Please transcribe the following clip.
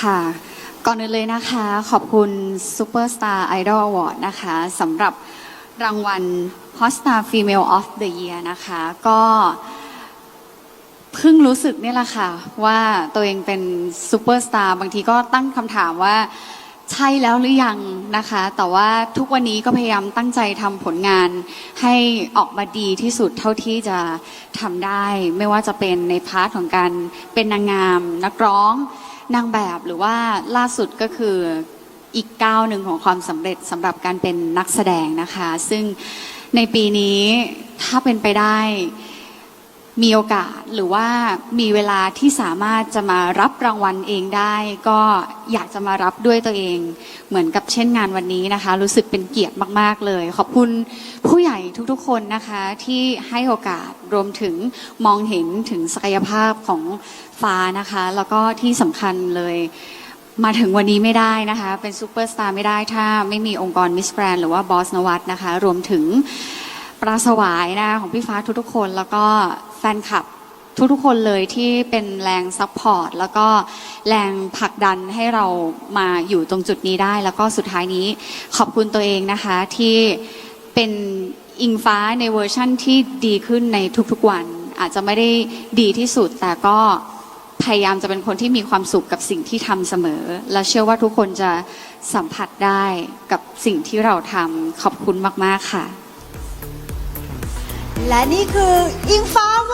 ค่ะ ก่อนอื่นเลยนะคะ ขอบคุณ Superstar Idol Award นะคะสำหรับรางวัล Hotstar Female of the Year นะคะ ก็เพิ่งรู้สึกนี่แหละค่ะ ว่าตัวเองเป็นซูเปอร์สตาร์บางทีก็ตั้งคำถามว่าใช่แล้วหรือยังนะคะ แต่ว่าทุกวันนี้ก็พยายามตั้งใจทำผลงานให้ออกมาดีที่สุดเท่าที่จะทำได้ ไม่ว่าจะเป็นในพาร์ทของการเป็นนางงาม นักร้อง นางแบบหรือว่าล่าสุดก็คืออีกก้าวหนึ่งของความสำเร็จสำหรับการเป็นนักแสดงนะคะ ซึ่งในปีนี้ถ้าเป็นไปได้ มีโอกาสหรือว่ามีเวลาที่สามารถจะมารับรางวัลเองได้ ก็อยากจะมารับด้วยตัวเอง เหมือนกับเช่นงานวันนี้นะคะ รู้สึกเป็นเกียรติมากๆเลย ขอบคุณผู้ใหญ่ทุกๆคนนะคะที่ให้โอกาสรวมถึงมองเห็นถึงศักยภาพของฟ้านะคะ แล้วก็ที่สำคัญเลยมาถึงวันนี้ไม่ได้นะคะ เป็นซูเปอร์สตาร์ไม่ได้ถ้าไม่มีองค์กรมิสแกรนหรือว่าบอสนวัตนะคะ รวมถึงปลาสวายนะของพี่ฟ้าทุกๆคนแล้วก็ แฟนคลับทุกๆคนเลยที่เป็นแรงซัพพอร์ตแล้วก็แรงผลักดันให้เรามาอยู่ตรงจุดนี้ได้ แล้วก็สุดท้ายนี้ขอบคุณตัวเองนะคะที่เป็นอิงฟ้าในเวอร์ชั่นที่ดีขึ้นในทุกๆวัน อาจจะไม่ได้ดีที่สุด แต่ก็พยายามจะเป็นคนที่มีความสุขกับสิ่งที่ทำเสมอ และเชื่อว่าทุกคนจะสัมผัสได้กับสิ่งที่เราทำขอบคุณมากๆค่ะ และนี่คืออิงฟ้าว